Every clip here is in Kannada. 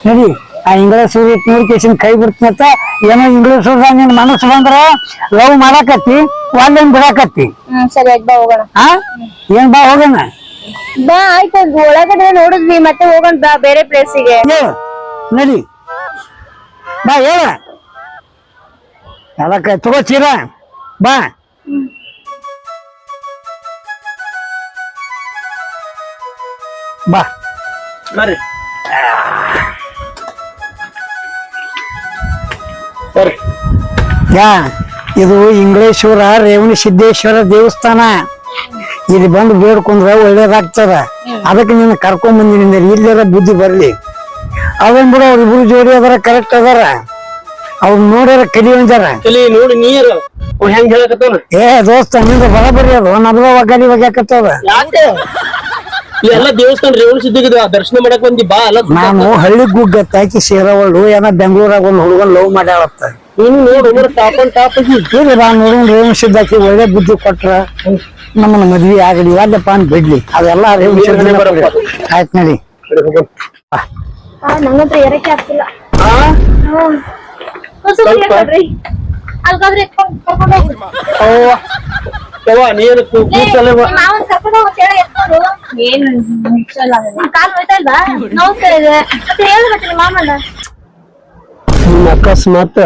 ನಡಿ ಆ ಇಂಗ್ಲಿಷ್ ನೋಡಿ ಕೇಸಿನ ಕೈ ಬಿಡ್ತೀನತ್ತ ಏನೋ ಇಂಗ್ಲಿಷ್ ನಿನ್ ಮನಸ್ಸು ಬಂದ್ರ ಲವ್ ಮಾಡಾಕತ್ತಿ ಒಂದೇನ್ ಬಿಡಾಕತ್ತಿ. ಹ್ಮ್ ಸರಿ ಬಾ ಹೋಗೋಣ. ಆ? ಏನ್ ಬಾ ಹೋಗೋಣ? ಬಾ ಆಯ್ತು ಒಳಗಡೆ ನೋಡಿದ್ವಿ ಮತ್ತೆ ಹೋಗೋಣ ಬಾ ಬೇರೆ ಪ್ಲೇಸಿಗೆ ನಡಿ. ಬಾ ಹೇಳ. ಅದಕ್ಕೆ ತಗೋ ಚೀರ. ಬಾ. ಬಾ. ಬರ್ರಿ. ಯಾ ಇದು ಇಂಗ್ಲೇಶ್ವರ ರೇವಣ ಸಿದ್ದೇಶ್ವರ ದೇವಸ್ಥಾನ. ಇಲ್ಲಿ ಬಂದು ಬೇಡ್ಕೊಂಡ್ರೆ ಒಳ್ಳೇದಾಗ್ತದ. ಅದಕ್ಕೆ ನೀನು ಕರ್ಕೊಂಡ್ ಬಂದಿನಿಂದ ಇಲ್ಲರ ಬುದ್ಧಿ ಬರ್ಲಿ. ಅವನ್ ಬಿಡ ಅವ್ರ ಇಬ್ರು ಜೋಡಿ ಅದರ ಕರೆಕ್ಟ್ ಅದಾರ. ಅವ್ರ ನೋಡ್ಯಾರ ಕಲಿ ಅಂದಾರ ನೋಡಿ ನೀರು ಅವ ಹೆಂಗ್ ಹೇಳಕತ್ತಾನ? ಏ ದೋಸ್ತ ನಿಂದ ಬರಬರಿ ಅದು. ನಮ್ದ ಒಗ್ಗಲಿ ಒಗ್ಯಾಕತ್ತದ. ಎಲ್ಲ ದೇವಸ್ಥಾನ ರೇವಣ ದರ್ಶನ ಮಾಡಕ್ ಬಂದಿ ಬಾ ಅಲ್ಲ. ನಾನು ಹಳ್ಳಿ ಗುಗ್ಗತ್ತಾಕಿ ಸೇರವಳು ಏನ ಬೆಂಗಳೂರಾಗ ಒಂದು ಹುಡುಗನ್ ಲವ್ ಮಾಡ್ಯಾಳತ್ತ ಇನ್ನು ನೋಡು ಟಾಪ್ ಅಂಡ್ ಟಾಪ್ ಈಗ ಒಳ್ಳೆ ಬುದ್ಧಿ ಕೊಟ್ರ ನಮ್ಮನ್ನ ಮದ್ವಿ ಆಗಲಿ ಅಲ್ಲಪ್ಪ ಅಂತ ಬಿಡ್ಲಿ. ಅದೆಲ್ಲ ಆಯ್ತು ನೋಡಿ. ನಂಗಂತ್ರ ಎರಕ್ಕೆ ಆಗ್ತಿಲ್ಲ. ನೀನು ಅಕಸ್ಮಾತ್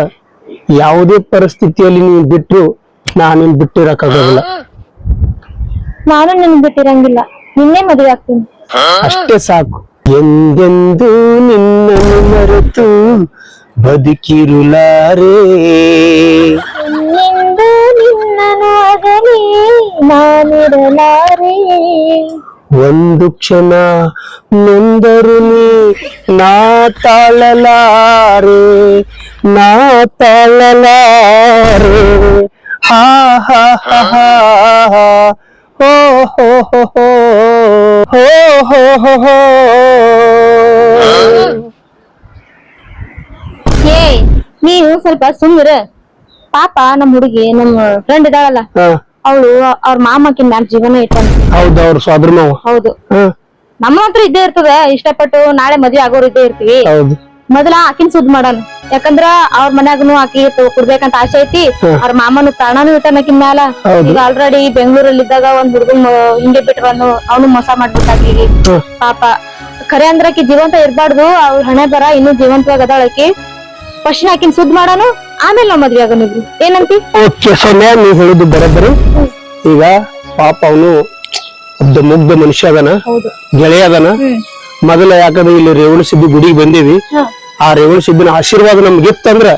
ಯಾವುದೇ ಪರಿಸ್ಥಿತಿಯಲ್ಲಿ ನೀವು ಬಿಟ್ರು ನಾನು ನಿನ್ ಬಿಟ್ಟಿರಕ್ಕಾಗಲ್ಲ ನಾನು ನಿನ್ ಬಿಟ್ಟಿರಂಗಿಲ್ಲ. ನಿನ್ನೆ ಮದುವೆ ಆಗ್ತೀನಿ. ಅಷ್ಟೇ ಸಾಕು. ಎಂದೆಂದು ನಿನ್ನನ್ನು ಮರೆತು ಬದುಕಿರುಲಾರೆ. ನಿಂದು ನಿನ್ನನು ಅಗಲಿ ನಾನಿರಲಾರೆ. ಒಂದು ಕ್ಷಣ ನೊಂದರು ನೀ ನಾ ತಾಳಲಾರೆ ನಾ ತಾಳಲಾರೆ. ಹಾ ಹಾ ಹಾ ಹಾ ಹಾ. ಹೋ ಹೋ ಹೋ ಹೋ. ಹೋ ಹೋ ಹೋ ಹೋ. ಏ ನೀನು ಸ್ವಲ್ಪ ಸುಮ್ಮಿರ ಪಾಪ ನಮ್ ಹುಡುಗಿ ನಮ್ಮ ಫ್ರೆಂಡ್ ಇದಾಳಲ್ಲ ಹಾ. ಅವಳು ಅವ್ರ ಮಾಮಕಿನ್ ಮ್ಯಾಲ ಜೀವನ ಇಟ್ಟಾನ ಹೌದು ಅವ್ರ ಸ್ವಾದ್ರ ಮಾವ. ಹೌದು. ಹಾ. ನಮ್ಮ ಹತ್ರ ಇದ್ದೇ ಇರ್ತದ ಇಷ್ಟಪಟ್ಟು ನಾಳೆ ಮದ್ವೆ ಆಗೋರು ಇದ್ದೇ ಇರ್ತೀವಿ. ಹೌದು. ಮೊದಲ ಆಕಿನ್ ಸುದ್ ಮಾಡಾನ ಯಾಕಂದ್ರ ಅವ್ರ ಮನ್ಯಾಗನು ಆಕಿ ತ- ಕೊಡ್ಬೇಕಂತ ಆಸೆ ಐತಿ. ಅವ್ರ ಮಾಮನು ಪ್ರಾಣನು ಇಟ್ಟಾನ ಆಕಿನ್ ಮ್ಯಾಲ. ಈಗ ಆಲ್ರೆಡಿ ಬೆಂಗಳೂರಲ್ಲಿ ಇದ್ದಾಗ ಒಂದ್ ಹುಡುಗನ್ ಹಿಂಗೆ ಬಿಟ್ಟು ಅವನು ಮೋಸ ಮಾಡ್ಬಿಟ್ಟ ಆಕಿಗೆ ಪಾಪ. ಖರೆ ಅಂದ್ರ ಆಕಿ ಜೀವಂತ ಇರ್ಬಾರ್ದು ಅವ್ರ ಹಣೆ ಬರ ಇನ್ನೂ ಜೀವಂತವಾಗಿ ಅದಾಳ ಆಕಿ ಫಸ್ಟ್ ಆಕಿನ್ ಸುದ್ ಮಾಡೋನು? ಆಮೇಲೆ ನಾವ್ ಮದ್ವೆ ಆಗೋಣ ಇಬ್ರು ಏನಂತಿ? ಓಕೆ ಸೌಮ್ಯ ನೀವ್ ಹೇಳಿದ್ದು ಬರೋಬ್ಬರಿ. ಈಗ ಪಾಪ ಅವನು ಒಬ್ಬ ಮುಗ್ಧ ಮನುಷ್ಯ ಅದನ. ಹೌದು. ಗೆಳೆಯ ಅದನ. ಮೊದಲ ಯಾಕಂದ್ರೆ ಇಲ್ಲಿ ರೇವಣ ಸಿದ್ಧಿ ಗುಡಿಗೆ ಬಂದೇವಿ. ಆ ರೇವಣ ಸಿದ್ಧಿನ ಆಶೀರ್ವಾದ ನಮ್ಗೆ ಇತ್ತಂದ್ರ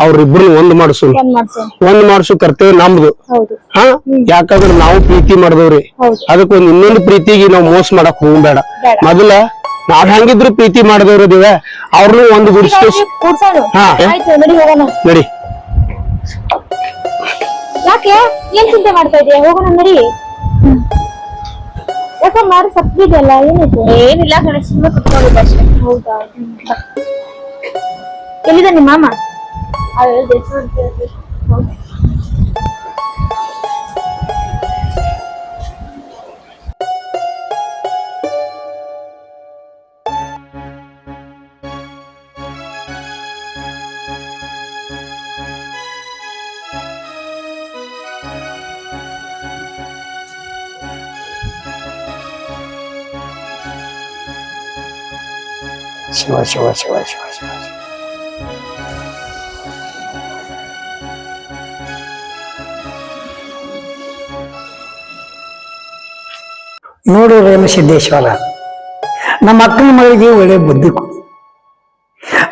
ಅವ್ರಿಬ್ರು ಒಂದ್ ಮಾಡಿಸು ಒಂದ ಮಾಡ್ಸೋ ಒಂದ್ ಮಾಡಿಸು ಕರ್ತವ್ಯ ನಮ್ದು. ಹೌದು. ಹಾ? ಯಾಕಂದ್ರ ನಾವು ಪ್ರೀತಿ ಮಾಡಿದವ್ರಿ. ಅದಕ್ಕೊಂದು ಇನ್ನೊಂದು ಪ್ರೀತಿಗೆ ನಾವು ಮೋಸ ಮಾಡಕ್ ಹೋಗ್ಬೇಡ. ಬೇಡ. ಮೊದಲ ನಾವ್ ಹೆಂಗಿದ್ರು ಪ್ರೀತಿ ಮಾಡಿದವ್ರು ದೇವ ಅವ್ರನ್ನೂ ಒಂದು ಹಾ. ಆಯ್ತು ನಡಿ ಯಾಕೆ? ಏನ್ ಚಿಂತೆ ಮಾಡ್ತಾ ಇದೀಯ? ಹೋಗೋಣ ನಡಿ. ಯಾಕೆ ಮಾರು ಸಪ್ಪಿದೆಲ್ಲ ಏನಿದೆ? ಏನಿಲ್ಲ ಕಣೆ ಸುಮ್ಮನೆ ಕುತ್ಕೊಂಡಿದ್ದೆ ಅಷ್ಟೇ. ಹೌದಾ? ಎಲ್ಲಿದೆ ನಿಮ್ಮ ಮಾಮ? ಶಿವ ಶಿವ ಶಿವ ಶಿವ ಶಿವ. ನೋಡು ರೇಣು ಸಿದ್ದೇಶ್ವರ. ನಮ್ಮ ಅಕ್ಕನ ಮಗಳಿಗೆ ಒಳ್ಳೆ ಬುದ್ಧಿ ಕೊಡು.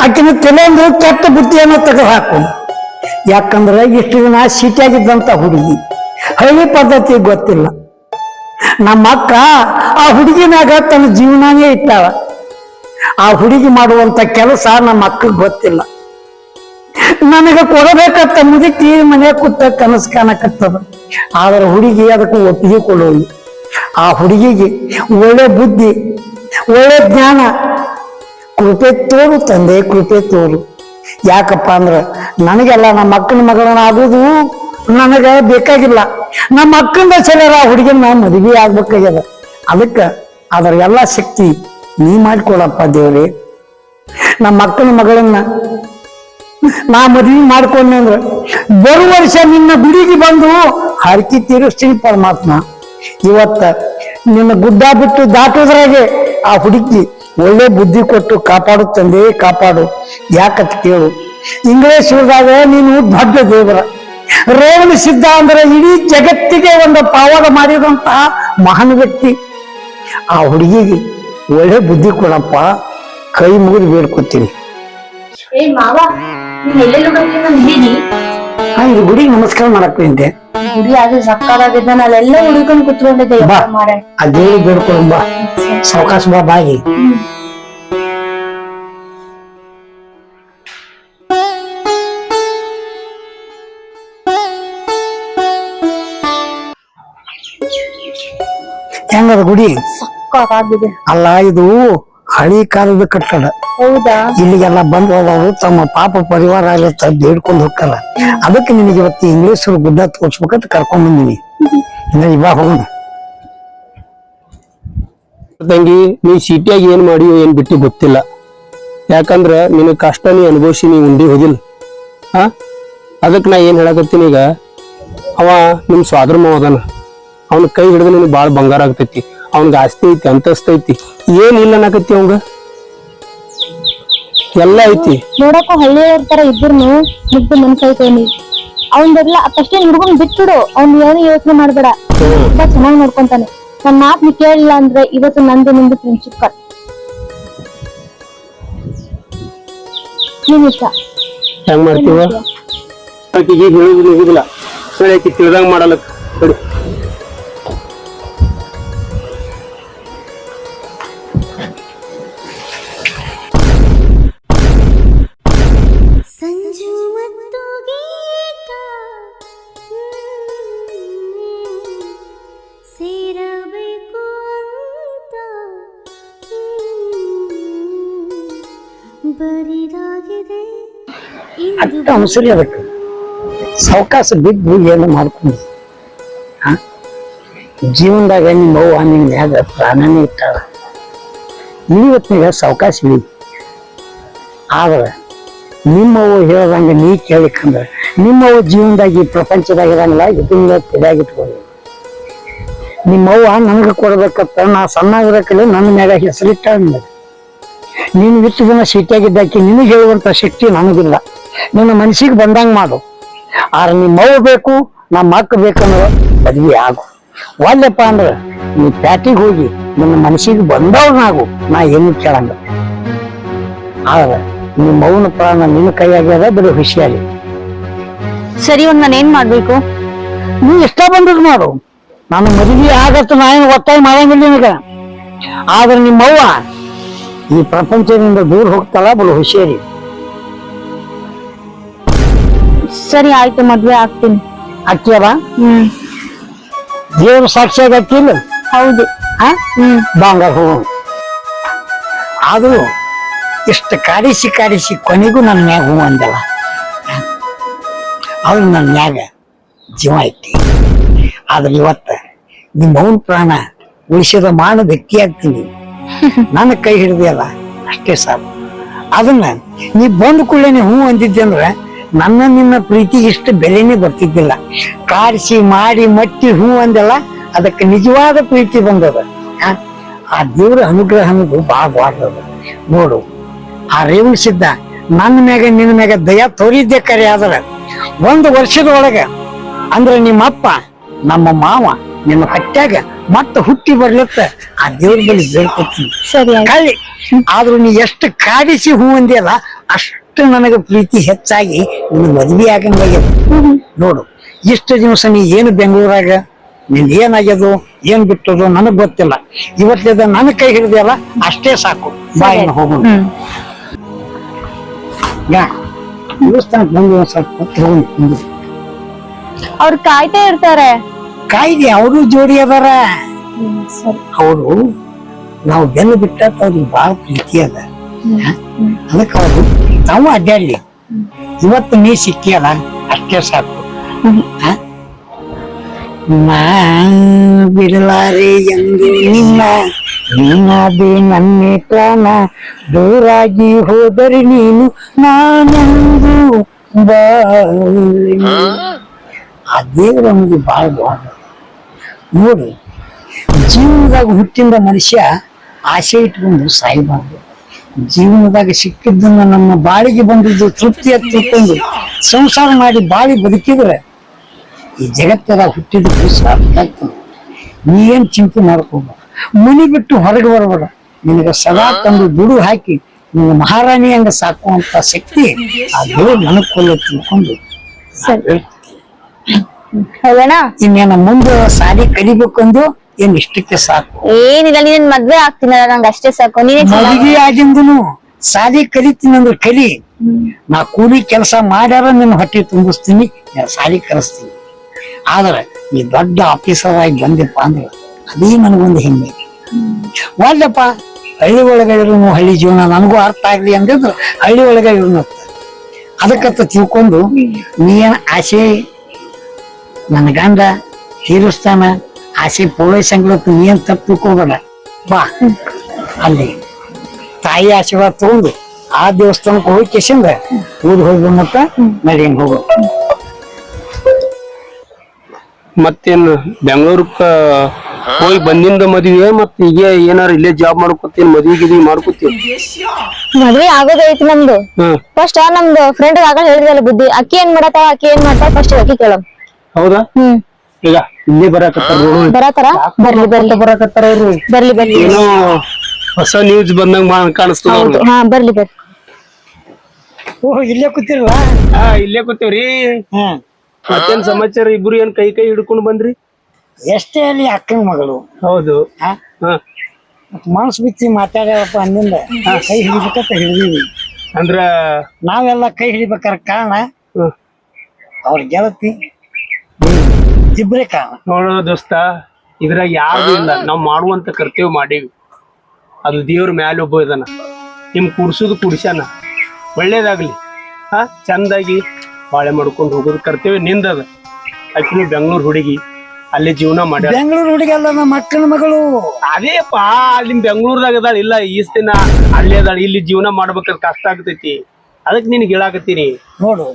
ಆಕಿನ ಕೆಲವೊಂದು ಕೆಟ್ಟ ಬುದ್ಧಿಯನ್ನು ತೆಗೆದು ಹಾಕು ಯಾಕಂದ್ರೆ ಇಷ್ಟು ದಿನ ಸಿಟಿಯಾಗಿದ್ದಂತ ಹುಡುಗಿ ಹಳ್ಳಿ ಪದ್ಧತಿ ಗೊತ್ತಿಲ್ಲ. ನಮ್ಮ ಅಕ್ಕ ಆ ಹುಡುಗಿನಾಗ ತನ್ನ ಜೀವನಾನೇ ಇಟ್ಟಾಳ. ಆ ಹುಡುಗಿ ಮಾಡುವಂತ ಕೆಲಸ ನಮ್ಮ ಮಕ್ಕಳಿಗೆ ಗೊತ್ತಿಲ್ಲ. ನನಗೆ ಕೊಡಬೇಕಂತ ಮುದುಕಿ ಮನೆ ಕೂತ ಕನಸು ಕಾಣಕತ್ತದ. ಆದ್ರೆ ಹುಡುಗಿ ಅದಕ್ಕೆ ಒಪ್ಪಿಗೆ ಕೊಡೋದು ಆ ಹುಡುಗಿಗೆ ಒಳ್ಳೆ ಬುದ್ಧಿ, ಒಳ್ಳೆ ಜ್ಞಾನ, ಕೃಪೆ ತೋರು ತಂದೆ, ಕೃಪೆ ತೋರು. ಯಾಕಪ್ಪ ಅಂದ್ರ ನನಗೆಲ್ಲ ನಮ್ಮ ಅಕ್ಕನ ಮಗಳನ್ನಾಗೋದು ನನಗೆ ಬೇಕಾಗಿಲ್ಲ. ನಮ್ಮ ಅಕ್ಕಂದ ಸಲರ ಹುಡುಗಿನ ಮದುವೆ ಆಗ್ಬೇಕಾಗ್ಯದ. ಅದಕ್ಕ ಅದರ ಎಲ್ಲ ಶಕ್ತಿ ನೀ ಮಾಡ್ಕೊಳಪ್ಪ ದೇವ್ರಿ. ನಮ್ಮ ಮಕ್ಕಳ ಮಗಳನ್ನ ನಾ ಮದ್ವಿ ಮಾಡ್ಕೊಂಡೆ ಅಂದ್ರೆ ಬರು ವರ್ಷ ನಿನ್ನ ಬಿಡಿಗೆ ಬಂದು ಹರಕಿ ತೀರಿಸ್ತೀನಿ ಪರಮಾತ್ಮ. ಇವತ್ತ ನಿನ್ನ ಗುಡ್ಡ ಬಿಟ್ಟು ದಾಟೋದ್ರಾಗೆ ಆ ಹುಡುಗಿ ಒಳ್ಳೆ ಬುದ್ಧಿ ಕೊಟ್ಟು ಕಾಪಾಡು ತಂದೆ, ಕಾಪಾಡು. ಯಾಕತ್ ಕೇಳು. ಇಂಗ್ಲೇಶ್ವರದಾಗ ನೀನು ದೊಡ್ಡ ದೇವರ. ರೇವಣ ಸಿದ್ಧ ಅಂದ್ರೆ ಇಡೀ ಜಗತ್ತಿಗೆ ಒಂದು ಪಾವಾಡ ಮಾಡಿದಂತಹ ಮಹಾನ್ ವ್ಯಕ್ತಿ. ಆ ಹುಡುಗಿಗೆ ಒಳ್ಳೆ ಬುದ್ಧಿ ಕೊಡಪ್ಪ. ಕೈ ಮುಗಿದು ಬೇಡ್ಕೊತೀನಿ ಏ ಮಾವ ನೀನ್ ಎಲ್ಲೆಲ್ಲಿ ಹೋಗ್ತೀನಿ ನಾನು ಹಿಡೀನಿ ನಾ ಇದು ಗುಡಿಗೆ ನಮಸ್ಕಾರ ಮಾಡಕ್ ಗುಡಿ ಅದು ಸಕ್ಕತ್ತಾಗಿದ್ದ ನಾನು ಅಲ್ಲೆಲ್ಲ ಹುಡುಕೊಂಡು ಕುತ್ಕೊಂಡಿದ್ದೆ ಬಾ. ಯಪ್ಪ ಮಾರಾಯ ಆ ಬಾ. ಸಾವಕಾಶ ಬಾ ಬಾಗಿ. ಹೆಂಗದ ಗುಡಿ? ಸಕ್ಕತ್ತಾಗಿದೆ ಅಲ್ಲ ಇದು ಹಳಿ ಕಾಲದ ಕಟ್ಟಡ. ಹೌದಾ? ಇಲ್ಲಿಗೆಲ್ಲ ಬಂದು ಹೋದವರು ತಮ್ಮ ಪಾಪ ಪರಿವಾರ ಆಗಿರುತ್ತೆ ಬೇಡ್ಕೊಂಡು ಹೋಗ್ತಾರ. ಅದಕ್ಕೆ ನಿನಗೆ ಇವತ್ತು ಇಂಗ್ಲಿಷ್ ಗುಡ್ಡ ತೋರ್ಸ್ಬೇಕಂತ ಕರ್ಕೊಂಡ್ ಬಂದಿನಿ. ಇವಾಗ ಹೋಗೋಣ. ತಂಗಿ ನೀ ಸಿಟಿಯಾಗಿ ಏನ್ ಮಾಡಿ ಏನ್ ಬಿಟ್ಟು ಗೊತ್ತಿಲ್ಲ. ಯಾಕಂದ್ರ ನಿನ್ನ ಕಷ್ಟ ನೀ ಅನುಭವಿಸಿ ನೀ ಉಂಡಿ ಹೋದಿಲ್ಲ. ಹಾ? ಅದಕ್ಕೆ ನಾ ಏನ್ ಹೇಳಕತ್ತೀನಿ ಈಗ? ಅವ ನಿಮ್ ಸ್ವಾದ್ರ ಮಾವ ಅದಾನ. ಅವನ ಕೈ ಹಿಡಿದು ನಿನಗೆ ಬಾಳ ಬಂಗಾರ ಆಗ್ತೈತಿ. ಅವನ್ಗ ಆಸ್ತಿ ಐತಿ ಅಂತಸ್ತ ಐತಿ. ಏನ್ ಇಲ್ಲ ಅನ್ನಕತ್ತಿ ಅವಂಗ? ಎಲ್ಲ ಐತಿ. ನೋಡಕ್ಕ ಹಳ್ಳಿಯವ್ರ ತರ ಇದ್ರುನು ಮುಗ್ದು ಮನ್ಸೈತವನಿ ಅವನ್ದೆಲ್ಲ ಫಸ್ಟ್ ಹುಡುಗನ್ ಬಿಟ್ಬಿಡು. ಅವ್ನ್ ಏನು ಯೋಚನೆ ಮಾಡ್ಬೇಡ. ತುಂಬಾ ಚೆನ್ನಾಗಿ ನೋಡ್ಕೊಂತಾನೆ. ನನ್ ಮಾತ್ ನೀ ಕೇಳಿಲ್ಲ ಅಂದ್ರೆ ಇವತ್ತು ನಂದು ನಿಂದು ಫ್ರೆಂಡ್ಶಿಪ್ ಕಟ್ ನೀನ್ ಇಷ್ಟ ಹೆಂಗ್ ಮಾಡ್ತೀವ? ಆಕಿಗೆ ಹೇಳುದು ನಿಗುದಿಲ್ಲ ಸರಿ ಆಕಿ ತಿಳ್ದಂಗ್ ಮಾಡಲಕ್. ಸರಿ ಅಟ್ಟ ಅದಕ್ಕೆ ಸಾವಕಾಶ ಬಿದ್ದು ಏನು ಮಾಡ್ಕೊಂಡು? ಜೀವನದಾಗ ನಿಮ್ಮ ಅವ್ವ ನಿಮ್ಮ ಮ್ಯಾಗ ಪ್ರಾಣನೇ ಇಟ್ಟಾಳ. ಇವತ್ತಿನಾಗ ಸಾವಕಾಶ ಇಳಿ ಆದ್ರೆ, ನಿಮ್ಮವ್ವ ಹೇಳ್ದಂಗ ನೀ ಕೇಳಿಕಂದ್ರೆ ನಿಮ್ಮವ್ವ ಜೀವನದಾಗ ಈ ಪ್ರಪಂಚದಾಗ ಇರಂಗಿಲ್ಲ, ಇದನ್ನ ನಿಮ್ಮ ನಿಮ್ಮವ್ವ ನನಗೆ ಕೊಡ್ಬೇಕಪ್ಪ ನಾ ಸಣ್ಣ ಇರಕಲ್ಲಿ ನನ್ನ ಮ್ಯಾಗ ಹೆಸರಿಟ್ಟ ನಿನಗೆ. ನೀನು ಇಷ್ಟು ದಿನ ಸಿಟ್ಟಿಯಾಗಿದ್ದಾಕಿ ನಿನಗೆ ಹೇಳುವಂತ ಶಕ್ತಿ ನನಗಿಲ್ಲ. ನಿನ್ನ ಮನಸ್ಸಿಗೆ ಬಂದಂಗ ಮಾಡು. ಆದ್ರೆ ನಿಮ್ಮ ಮಗು ಬೇಕು ನಮ್ಮ ಮಕ್ಕ ಬೇಕಂದ್ರೆ ಮದ್ವೆ ಆಗು. ಒಳ್ಳೆಪ್ಪ ಅಂದ್ರೆ ನೀ ಪ್ಯಾಟಿಗೆ ಹೋಗಿ ನಿನ್ನ ಮನಸ್ಸಿಗೆ ಬಂದವ್ರನ್ನಾಗು ನಾ ಏನು ಕೇಳಂಗ ಆದ್ರೆ ನಿಮ್ಮ ಮೌನ ಪ್ರಾಣ ನಿನ್ನ ಕೈಯಾಗ್ಯದ ಬರೀ ಹುಷಿಯಾರಿ ಸರಿ ಇವಾಗ ನಾನು ಏನ್ ಮಾಡ್ಬೇಕು? ನೀ ಇಷ್ಟ ಬಂದ್ರು ಮಾಡು. ನಾನು ಮದುವೆ ಆಗತ್ತ ನಾ ಏನು ಒತ್ತಾಯ ಮಾಡಂಗಿಲ್ಲ ನಿನಗ. ಆದ್ರೆ ನಿಮ್ಮವ್ವ ಈ ಪ್ರಪಂಚದಿಂದ ದೂರ ಹೋಗ್ತಾಳ ಬಲು ಹುಷೇರಿ. ಸರಿ ಆಯ್ತು ಮದ್ವೆ ಆಗ್ತೀನಿ. ಅಕ್ಕಿಯವ ಹ್ಮ್. ದೇವ್ರ ಸಾಕ್ಷಿಯಾಗಿ ಅಕ್ಕಿಲ್ಲ ಹೌದು. ಆ? ಹ್ಮ್. ಬಂಗಾರ ಹೋಗೋಣ ಆದ್ರೂ ಇಷ್ಟು ಕಾಡಿಸಿ ಕಾಡಿಸಿ ಕೊನೆಗೂ ನನ್ನ ಮ್ಯಾಗ ಹೂ ಅಂದಲ್ಲ. ಅವ್ರು ನನ್ನ ಮ್ಯಾಗ ಜೀವ ಐತಿ. ಆದ್ರೆ ಇವತ್ತ ನಿಮ್ಮ ಅವನ ಪ್ರಾಣ ಉಳಿಸಿದ ಮಾನ ಗಟ್ಟಿ ಆಗ್ತೀನಿ. ನನ್ನ ಕೈ ಹಿಡಿದೆಯಲ್ಲ? ಅಷ್ಟೇ ಸಾಕು. ಅದನ್ನ ನೀ ಬಂದ ಕೂಡಲೇ ಹೂ ಅಂದಿದ್ದೆ ಅಂದ್ರೆ ನನ್ನ ನಿನ್ನ ಪ್ರೀತಿ ಇಷ್ಟು ಬೆಲೆನೇ ಬರ್ತಿದ್ದಿಲ್ಲ. ಕಾಡಿಸಿ ಮಾಡಿ ಮಟ್ಟಿ ಹೂ ಅಂದೆಲ್ಲ ಅದಕ್ಕೆ ನಿಜವಾದ ಪ್ರೀತಿ ಬಂದದ. ಆ? ದೇವ್ರ ಅನುಗ್ರಹ ಅನ್ನೋದು ಬಾಡ್ದದ ನೋಡು, ಆ ರೇವಣ ಸಿದ್ದ ನನ್ನ ಮ್ಯಾಗ ನಿನ್ನ ಮ್ಯಾಗ ದಯಾ ತೋರಿದ್ದೆ ಕರೆ ಆದ್ರೆ. ಒಂದು ವರ್ಷದೊಳಗ ಅಂದ್ರೆ ನಿಮ್ಮಪ್ಪ, ನಮ್ಮ ಮಾವ ನಿನ್ನ ಹಟ್ಟಾಗ ಮತ್ತೆ ಹುಟ್ಟಿ ಬರ್ಲತ್ತ ಆ ದೇವ್ರ ಬಳಿ ಬೇಡ್ಕೊತೀನಿ. ಸರಿ ಆಯ್ತು. ಆದ್ರೂ ನೀ ಎಷ್ಟು ಕಾಡಿಸಿ ಹೂ ಅಂದಿಯಲ್ಲ ಅಷ್ಟು ನನಗೆ ಪ್ರೀತಿ ಹೆಚ್ಚಾಗಿ ನಿನ್ನ ಮದ್ವೆ ಆಗಂಗಾಗ್ಯದ. ನೋಡು ಇಷ್ಟು ದಿವಸ ನೀ ಏನು ಬೆಂಗಳೂರಾಗ? ನಿನ್ ಏನಾಗ್ಯದು ಏನ್ ಬಿಟ್ಟದು ನನಗ್ ಗೊತ್ತಿಲ್ಲ. ಇವತ್ತಿದ ನನ್ನ ಕೈ ಹಿಡಿದೆಯಲ್ಲ ಅಷ್ಟೇ ಸಾಕು. ಬಾಯ್ ಹೋಗು ಹ್ಮ್. ಯಾ ದೇವಸ್ಥಾನಕ್ಕೆ ಬಂದು ಒಂದ್ ಸ್ವಲ್ಪ ಹೊತ್ತು ಹೋಗೋಣ ಅವ್ರು ಕಾಯ್ತಾ ಇರ್ತಾರೆ. ಕಾಯ್ದೆ ಅವರು ಜೋಡಿ ಅದಾರ. ಅವರು ನಾವು ಬೆನ್ನು ಬಿಟ್ಟ ಅವ್ರಿಗೆ ಬಹಳ ಪ್ರೀತಿ ಅದ. ಅದಕ್ಕೆ ಅವರು ನಾವು ಅಡ್ಡಾಡ್ಲಿ ಇವತ್ತು ನೀ ಸಿಕ್ಕಿಯಲ್ಲ ಅಷ್ಟೇ ಸಾಕು. ಬಿಡಲಾರಿ ನಾ ಬಿಡಲಾರೆ ಎಂದು ನಿನ್ನ ನೀನಾದಿ ನನ್ನ ಪ್ರಾಣ ದೂರಾಗಿ ಹೋದರೆ ನೀನು ನಾನಂದು ಬಾಳಿನಿ. ಆ ದೇವರ ನಮಗೆ ಬಾಳ ದೊಡ್ಡ. ನೋಡಿ, ಜೀವನದಾಗ ಹುಟ್ಟಿಂದ ಮನುಷ್ಯ ಆಸೆ ಇಟ್ಕೊಂಡು ಸಾಯಬಾರ್ದು. ಜೀವನದಾಗ ಸಿಕ್ಕಿದ್ದನ್ನ ನಮ್ಮ ಬಾಳಿಗೆ ಬಂದಿದ್ದು ತೃಪ್ತಿ ತಿಳ್ಕೊಂಡು ಸಂಸಾರ ಮಾಡಿ ಬಾಳಿ ಬದುಕಿದ್ರೆ ಈ ಜಗತ್ತದಾಗ ಹುಟ್ಟಿದ್ದು ಸಾರ್ಥಕ ನೀ ಏನ್ ಚಿಂತೆ ಮಾಡ್ಕೋಬೇಡ. ಮನಿ ಬಿಟ್ಟು ಹೊರಗೆ ಬರಬೇಡ. ನಿನಗೆ ಸದಾ ತಂದು ದುಡು ಹಾಕಿ ನಿನ್ನ ಮಹಾರಾಣಿ ಹಂಗ ಸಾಕುವಂತ ಶಕ್ತಿ ಆ ದೇವ್ರ ನನಗ್ ತಿಳ್ಕೊಂಡು ಸರಿ. ಹೌದಣ್ಣ ಇನ್ನೇನ ಮುಂದೆ ಸಾಲಿ ಕಲಿಬೇಕಂದು ಏನ್ ಇಷ್ಟಕ್ಕೆ ಸಾಕು. ಏನಿಲ್ಲ ನೀನ್ ಮದ್ವೆ ಆಗ್ತೀನಲ್ಲ ನಂಗೆ ಅಷ್ಟೇ ಸಾಕು. ನೀನೇ ಚೆನ್ನಾಗಿ ಮದುವೆ ಆಗಿಂದನು ಸಾಲಿ ಕಲಿತೀನಿ ಅಂದ್ರೆ ಕಲಿ. ನಾ ಕೂಲಿ ಕೆಲಸ ಮಾಡ್ಯಾರ ನಿನ್ನ ಹೊಟ್ಟೆ ತುಂಬಿಸ್ತೀನಿ ಸಾರಿ ಸಾಲಿ ಕಲಿಸ್ತೀನಿ. ಆದ್ರೆ ಈ ದೊಡ್ಡ ಆಫೀಸರ್ ಆಗಿ ಬಂದೆಪ್ಪ ಅಂದ್ರೆ ಅದೇ ನನಗೊಂದು ಹೆಮ್ಮೆ. ಒಳ್ಳೆಪ್ಪ ಹಳ್ಳಿ ಒಳಗೆ ಇರೋನು ಹಳ್ಳಿ ಜೀವನ ನನಗೂ ಅರ್ಥ ಆಗ್ಲಿ ಅಂದಿದ್ರು ಹಳ್ಳಿ ಒಳಗೆ ಇರೋನು ಅದಕ್ಕಂತ ತಿಳ್ಕೊಂಡು ನೀ ಏನ್ ಆಸೆ ನನ್ನ ಗಂಡ ತೀರಿಸ್ತಾನ ಆಸೆ ಪೂರೈಸಂಗ್ಲತ್ತು ನೀ ಏನ್ ತಪ್ಪು ತಿಳ್ಕೊಬೇಡ ಬಾ. ಅಲ್ಲಿ ತಾಯಿ ಆಶೀರ್ವಾದ ತಗೊಂಡು ಆ ದೇವಸ್ಥಾನಕ್ಕೆ ಹೋಗಿ ಕೆಸಿಂದ ಊರ್ ಹೋಗಿ ಮತ್ತ ನಡಿ ಹೋಗು. ಮತ್ತೇನು ಬೆಂಗಳೂರಕ್ಕ ಹೋಗಿ ಬಂದಿಂದ ಮದ್ವೆ ಮತ್ತೆ ಈಗ ಏನಾರ ಇಲ್ಲೇ ಜಾಬ್ ಮಾಡ್ಕೊತೀನಿ ಮದ್ವಿ ಗಿದ್ವಿ ಮಾಡ್ಕೊತೀನಿ? ಮದ್ವೆ ಆಗೋದೈತಿ ನಮ್ದು. ಹ್ಮ್ ಫಸ್ಟ್ ನಮ್ದು ಫ್ರೆಂಡ್ ಆಗ ಹೇಳಿದ್ರಲ್ಲ ಬುದ್ಧಿ ಅಕ್ಕಿ ಏನ್ ಮಾಡತ್ತ ಅಕ್ಕಿ ಏನ್ ಮಾಡ್ತಾವ ಫಸ್ಟ್ ಅಕ್ಕಿ ಕೇಳಮ್ ಹೌದಾ? ಈಗ ಇಲ್ಲೇ ಬರಾಕತ್ತಾರ. ಬರತಾರ? ಬರ್ಲಿ ಬರ್ಲಿ. ಬರಾಕತ್ತಾರ ಅವ್ರು? ಬರ್ಲಿ ಬರ್ಲಿ. ಏನೋ ಹೊಸ ನ್ಯೂಸ್ ಬಂದಂಗ ಕಾಣಿಸ್ತದ ಹೌದು. ಹಾ ಬರ್ಲಿ ಬರ್ಲಿ. ಓ ಇಲ್ಲೇ ಕೂತಿಲ್ವಾ ಹಾ ಇಲ್ಲೇ ಕೂತೀವ್ರಿ. ಹ್ಮ್. ಮತ್ತೇನ್ ಸಮಾಚಾರ? ಇಬ್ರು ಏನ್ ಕೈ ಕೈ ಹಿಡ್ಕೊಂಡು ಬಂದ್ರಿ? ಎಷ್ಟೇ ಅಲ್ಲಿ ಅಕ್ಕನ ಮಗಳು. ಹೌದು. ಹಾ? ಮನಸ್ ಬಿಚ್ಚಿ ಮಾತಾಡ್ಯಾರಪ್ಪ ಅಂದಿಂದ. ಕೈ ಹಿಡಿಬೇಕಂತ ಹಿಡಿದೀವಿ ಅಂದ್ರ? ನಾವೆಲ್ಲ ಕೈ ಹಿಡಿಬೇಕಾರ ಕಾರಣ. ಅವ್ರ ಗೆಳತಿ. ಇಬ್ರೇ ಕಾರಣ ನೋಡೋ ದೋಸ್ತ ಇದ್ರಾಗ ಯಾರು ಇಲ್ಲ. ನಾವು ಮಾಡುವಂತ ಕರ್ತೇವ್ ಮಾಡೀವಿ ಅದು ದೇವ್ರ ಮ್ಯಾಲ ಒಬ್ಬ ಇದಾನ. ನಿಮ್ ಕುಡ್ಸೋದು ಕುಡ್ಸ್ಯಾನ. ಒಳ್ಳೇದಾಗ್ಲಿ. ಹಾ ಚಂದಾಗಿ ಬಾಳೆ ಮಾಡ್ಕೊಂಡು ಹೋಗೋದು ಕರ್ತವ್ಯ ನಿಂದದ ಆಕಿನ ಬೆಂಗಳೂರು ಹುಡುಗಿ ಅಲ್ಲಿ ಜೀವನ ಮಾಡಿ ಬೆಂಗಳೂರು ಹುಡುಗಲ್ಲ ನಮ್ಮ ಅಕ್ಕನ ಮಗಳು. ಅದೇಪಾ ಅಲ್ಲಿ ಬೆಂಗಳೂರದಾಗ ಅದಾಳ. ಇಲ್ಲ ಈಸ್ತಿನ ಅಲ್ಲೇ ಅದಾಳ. ಇಲ್ಲಿ ಜೀವನ ಮಾಡ್ಬೇಕಾದ್ರೆ ಕಷ್ಟ ಆಗ್ತೈತಿ. ಅದಕ್ಕೆ ನಿನಗೆ ಹೇಳಾಕತ್ತೀನಿ. ನೋಡು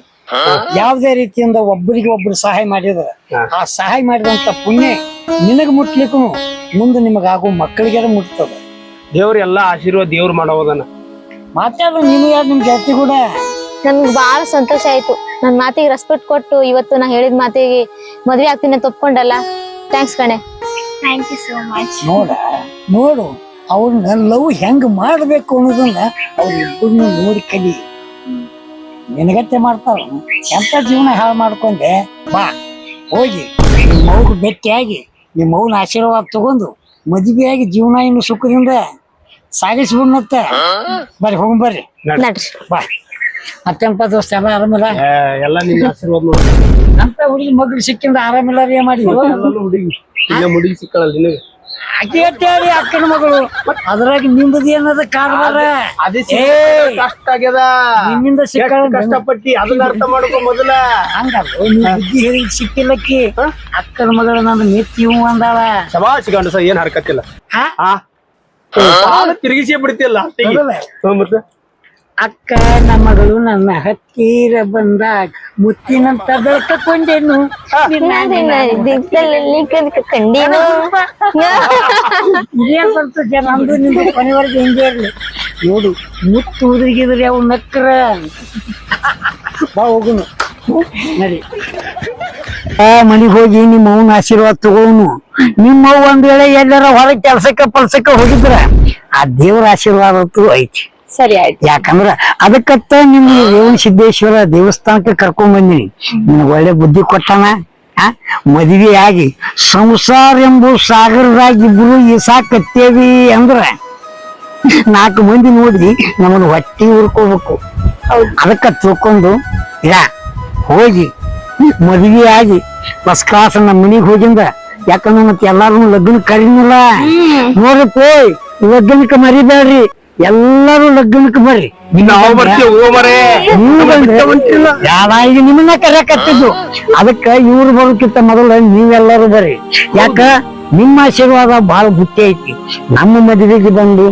ಯಾವ್ದೇ ರೀತಿಯಿಂದ ಒಬ್ಬರಿಗೆ ಒಬ್ರು ಸಹಾಯ ಮಾಡಿದ್ರೆ. ಆ ಸಹಾಯ ಮಾಡಿದಂತ ಪುಣ್ಯ ನಿನಗ ಮುಟ್ಲಿಕ್ಕೂ ಮುಂದೆ ನಿಮಗಾಗೋ ಮಕ್ಕಳಿಗೆಲ್ಲ ಮುಟ್ತದ. ದೇವ್ರ ಎಲ್ಲಾ ಆಶೀರ್ವಾದ ದೇವ್ರು ಮಾಡೋದನ್ನ. ಮಾತಾಡು ನೀನು ಯಾರು ನಿಮ್ ಜಾತಿ ಕೂಡ? ನನ್ಗೆ ಬಹಳ ಸಂತೋಷ ಆಯ್ತು. ನನ್ ಮಾತಿಗೆ ರೆಸ್ಪೆಕ್ಟ್ ಕೊಟ್ಟು ಇವತ್ತು ನಾ ಹೇಳಿದ ಮಾತಿಗೆ ಮದ್ವೆ ಆಗ್ತೀನಿ ತಪ್ಕೊಂಡಲ್ಲ ಒಪ್ಕೊಂಡಲ್ಲ. ಥ್ಯಾಂಕ್ಸ್ ಕಣೆ. ಥ್ಯಾಂಕ್ ಯು ಸೋ ಮಚ್ ನೋಡ ನೋಡು ಅವ್ರನ್ನ ಲವ್ ಹೆಂಗ್ ಮಾಡ್ಬೇಕು ಅನ್ನೋದನ್ನ ಅವ್ರ ಇಬ್ಬರನ್ನ ನೋಡಿ ಕಲಿ. ನಿನಗತ್ತೆ ಮಾಡ್ತಾರ ಎಂತ ಜೀವನ ಹಾಳು ಮಾಡ್ಕೊಂಡೆ? ಬಾ ಹೋಗಿ. ನಿಮ್ಮ ಮಗು ಭೇಟಿಯಾಗಿ ನಿಮ್ಮ ಮೌನ ಆಶೀರ್ವಾದ ತಗೊಂಡು ಮದುವೆಯಾಗಿ ಜೀವನ ಇನ್ನು ಸುಖದಿಂದ ಸಾಗಿಸ್ಬಿಡ್ನತ್ತ ಬರ್ರಿ ಹೋಗಿ ಬರ್ರಿ. ನಡ್ರಿ. ಬಾ. ಮತ್ತೆಂಪ ದೋಸ್ತ ಎಲ್ಲ ಆರಾಮಿಲ್ಲ? ಎಲ್ಲ ನಿನ್ನ ಆಶೀರ್ವಾದ ನೋಡಿ. ಅಂತ ಹುಡುಗಿ ಮಗಳು ಸಿಕ್ಕಿಂದ ಆರಾಮಿಲ್ಲ ರೀ ಮಾಡಿ ಹುಡುಗಿ. ಮುಡುಗಿ ಸಿಕ್ಕಳಲ್ಲ ನಿನಗೆ? ಅಕ್ಕಿ ಅಟ್ಟೆ ಅಕ್ಕನ ಮಗಳು. ಅದ್ರಾಗ ನಿಂಬದು ಏನದ ಕಾರವಾರ? ಅದೇ ಕಷ್ಟ ಆಗ್ಯದ. ನಿನ್ನಿಂದ ಸಿಕ್ಕ ಕಷ್ಟಪಟ್ಟಿ ಅದನ್ನ ಅರ್ಥ ಮಾಡ್ಕೊ ಮೊದಲ. ಹಂಗಲ್ಲ ಹೇಳಿ ಸಿಕ್ಕಿಲ್ಲಕ್ಕಿ. ಅಕ್ಕನ ಮಗಳು ನನ್ನ ಮೆತ್ತಿ ಹೂ ಅಂದಾಳ. ಶಬಾಷ್ ಗಂಡಸ ಏನ್ ಹರ್ಕತ್ತಿಲ್ಲ. ತಿರುಗಿಸೇ ಬಿಡ್ತಿಲ್ಲ? ಮತ್ತೆ? ಅಕ್ಕ ನಮ್ಮ ಮಗಳು ನನ್ನ ಹತ್ತಿರ ಬಂದಾಗ ಮುತ್ತಿನಂತ ಬೆಳಕೊಂಡೇನು ಕಂಡೀನು. ಇದೇ ಜನ ಅಂದು ನಿಂದು ಕೊನೆವರೆಗೆ ಹಿಂಗೆ ಇರ್ಲಿ. ನೋಡು ಮುತ್ತು ಉದುರಿಗಿದ್ರೆ ಅವು ನಕ್ರ. ಬಾ ಹೋಗುನು. ನಡಿ. ಆ ಮನಿಗ್ ಹೋಗಿ ನಿಮ್ಮ ಅವನ ಆಶೀರ್ವಾದ ತಗೋನು. ನಿಮ್ಮ ಅವ್ ಒಂದ್ ವೇಳೆ ಎಲ್ಲಾರ ಹೊರಗೆ ಕೆಲ್ಸಕ್ಕ ಪಲ್ಸಕ್ಕ ಹೋಗಿದ್ರ. ಆ ದೇವ್ರ ಆಶೀರ್ವಾದ ಅಂತೂ ಐತಿ. ಸರಿ ಆಯ್ತು. ಯಾಕಂದ್ರ ಅದಕ್ಕತ್ತ ನಿಮ್ ರೇವಣ ಸಿದ್ದೇಶ್ವರ ದೇವಸ್ಥಾನಕ್ಕೆ ಕರ್ಕೊಂಡ್ ಬಂದಿನಿ. ನಿಮ್ಗೆ ಒಳ್ಳೆ ಬುದ್ಧಿ ಕೊಟ್ಟಾನ? ಆ? ಮದ್ವೆ ಆಗಿ ಸಂಸಾರ ಎಂಬು ಸಾಗರದಾಗ ಇಬ್ರು ಈಸಾಕತ್ತೇವಿ ಅಂದ್ರ ನಾಲ್ಕು ಮಂದಿ ನೋಡಿ ನಮ್ಮನ್ನ ಹೊಟ್ಟಿ ಉರ್ಕೋಬೇಕು ಅದಕ್ಕ ತಿಳ್ಕೊಂಡು ಇಲ್ಲ ಹೋಗಿ ಮದುವೆಯಾಗಿ ಆಗಿ ಫಸ್ಟ್ ಕ್ಲಾಸ್ ನಮ್ಮ ಮನಿಗ್ ಹೋಗಿಂದ. ಯಾಕಂದ್ರೆ ಮತ್ತೆ ಎಲ್ಲಾರು ಲಗ್ನ ಕರೀನಿಲ್ಲ. ನೋಡ್ರಿ ಪೋಯ್ ಲಗ್ನಕ್ಕೆ ಮರಿಬೇಡ್ರಿ. ಎಲ್ಲಾರು ಲಗ್ನಕ್ಕೆ ಬರ್ರಿ. ನಾವು ಈಗ ನಿಮ್ಮನ್ನ ಕರೆಯಕತ್ತಿದ್ದು ಅದಕ್ಕ ಇವ್ರು ಬರೋಕ್ಕಿಂತ ಮೊದಲ ನೀವೆಲ್ಲರೂ ಬರ್ರಿ. ಯಾಕ? ನಿಮ್ಮ ಆಶೀರ್ವಾದ ಬಹಳ ಬುತ್ತಿ ಐತಿ. ನಮ್ಮ ಮದುವೆಗೆ ಬಂದು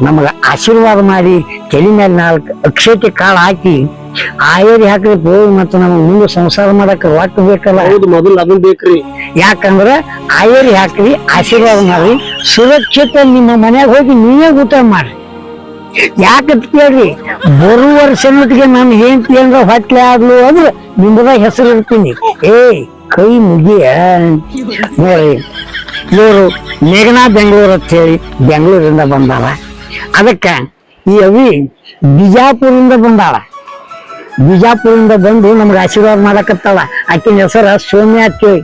ನಮಗ ಆಶೀರ್ವಾದ ಮಾಡಿ ತಲೆ ಮೇಲೆ ನಾಲ್ಕು ಅಕ್ಷತೆ ಕಾಳು ಹಾಕಿ ಆಯರಿ ಹೋಗಿ ಮತ್ತು ನಮಗ್ ಮುಂದೆ ಸಂಸಾರ ಮಾಡಕ್ಕೆ ಒಟ್ಟು ಬೇಕಲ್ಲ. ಹೌದು ಮೊದಲು ಅದನ್ ಬೇಕ್ರಿ. ಯಾಕಂದ್ರ ಆಯರಿ ಹಾಕ್ರಿ ಆಶೀರ್ವಾದ ಮಾಡ್ರಿ. ಸುರಕ್ಷಿತ ನಿಮ್ಮ ಮನೆಗೆ ಹೋಗಿ ನೀವೇ ಊಟ ಮಾಡ್ರಿ. ಯಾಕಂತ ಕೇಳ್ರಿ? ಬರುವ ವರ್ಷನೊಟ್ಟಿಗೆ ನಾನು ಹೆಂಡತಿ ಅಂದ್ರ ಹೊಟ್ಲೆ ಆಗ್ಲು ಅಂದ್ರೆ ನಿಮ್ಮದ ಹೆಸರು ಇರ್ತೀನಿ. ಏ, ಕೈ ಮುಗಿಯ? ನೋಡ್ರಿ, ಇವರು ಮೇಘನಾ ಬೆಂಗಳೂರು ಅಂತ ಹೇಳಿ ಬೆಂಗಳೂರಿಂದ ಬಂದಾಳ. ಅದಕ್ಕ ಈ ಅವಿ ಬಿಜಾಪುರದಿಂದ ಬಂದಾಳ. ಬಿಜಾಪುರದಿಂದ ಬಂದು ನಮ್ಗೆ ಆಶೀರ್ವಾದ ಮಾಡಕತ್ತಾಳ. ಆಕಿನ ಹೆಸರ ಸೋಮ್ಯಾ ಅಂತೇಳಿ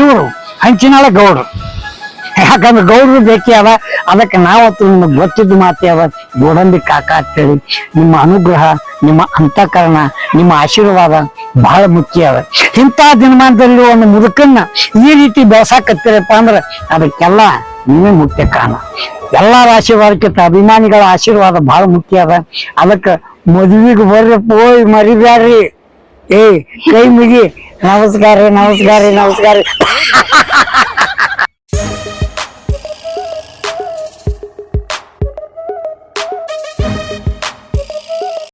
ಇವರು ಹಂಚಿನಾಳ ಗೌಡ್ರು. ಯಾಕಂದ್ರೆ ಗೌರವ ಬೇಕೇ ಅದ ಅದಕ್ಕೆ ನಾವತ್ತು ನಿಮಗೆ ಗೊತ್ತಿದ್ದ ಮಾತೇ ಅವ, ಗೋಡಂಬಿ ಕಾಕ ಅಂತೇಳಿ. ನಿಮ್ಮ ಅನುಗ್ರಹ, ನಿಮ್ಮ ಅಂತಃಕರಣ, ನಿಮ್ಮ ಆಶೀರ್ವಾದ ಬಹಳ ಮುಖ್ಯ ಅದ ಇಂಥ ದಿನಮಾನದಲ್ಲಿ ಒಂದು ಮುದುಕನ್ನ ಈ ರೀತಿ ಬೆಳೆಸಾಕತ್ತೀರಪ್ಪ ಅಂದ್ರೆ ಅದಕ್ಕೆಲ್ಲ ನೀವೇ ಮುಖ್ಯ ಕಾರಣ. ಎಲ್ಲಾ ಆಶೀರ್ವಾದಕ್ಕಿಂತ ಅಭಿಮಾನಿಗಳ ಆಶೀರ್ವಾದ ಬಹಳ ಮುಖ್ಯ ಅದ. ಅದಕ್ಕೆ ಮದುವೆಗೆ ಬರ್ರಿ ಓಯ್ ಮರಿಬ್ಯಾಡ್ರಿ. ಏಯ್, ಕೈ ಮುಗಿ. ನಮಸ್ಕಾರ ನಮಸ್ಕಾರ ನಮಸ್ಕಾರ